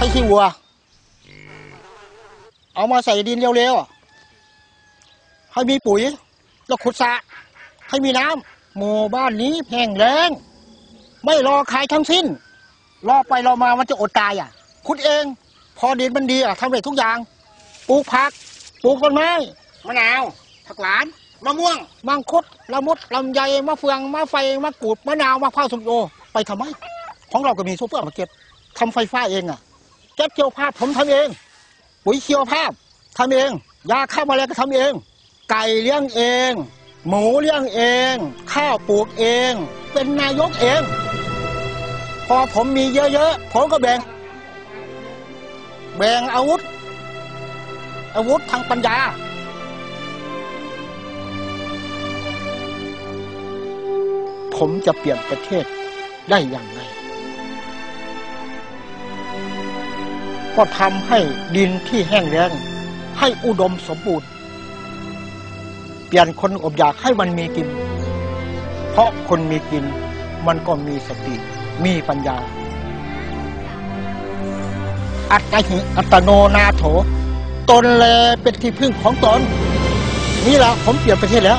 ให้ขี้วัว เอามาใส่ดินเร็วๆ ให้มีปุ๋ย แล้วขุดสระให้มีน้ำหมู่บ้านนี้แห้งแล้ง ไม่รอใครทั้งสิ้น รอไปรอมามันจะอดตายอะ ขุดเอง พอดินมันดีอะทำได้ทุกอย่าง ปลูกผัก ปลูกต้นไม้มะนาวผักหวานมะม่วง มังคุดละมุดลำไยมะเฟืองมะไฟมะกรูดมะนาวมะพร้าวส้มโอไปทำไม ของเราก็มีซูเปอร์มาร์เก็ตทำไฟฟ้าเองอะแก๊สเจียวภาพผมทำเอง ปุ๋ยเชียวภาพทำเอง ยาฆ่าแมลงก็ทำเอง ไก่เลี้ยงเอง หมูเลี้ยงเอง ข้าวปลูกเอง เป็นนายกเอง พอผมมีเยอะๆผมก็แบ่ง แบ่งอาวุธ อาวุธทางปัญญาผมจะเปลี่ยนประเทศได้อย่างไร ก็ทำให้ดินที่แห้งแล้งให้อุดมสมบูรณ์ เปลี่ยนคนอดอยากให้มันมีกิน เพราะคนมีกินมันก็มีสติ มีปัญญา อัตหิอัตโนนาโถ ตนแลเป็นที่พึ่งของตน นี่แหละผมเปลี่ยนประเทศแล้ว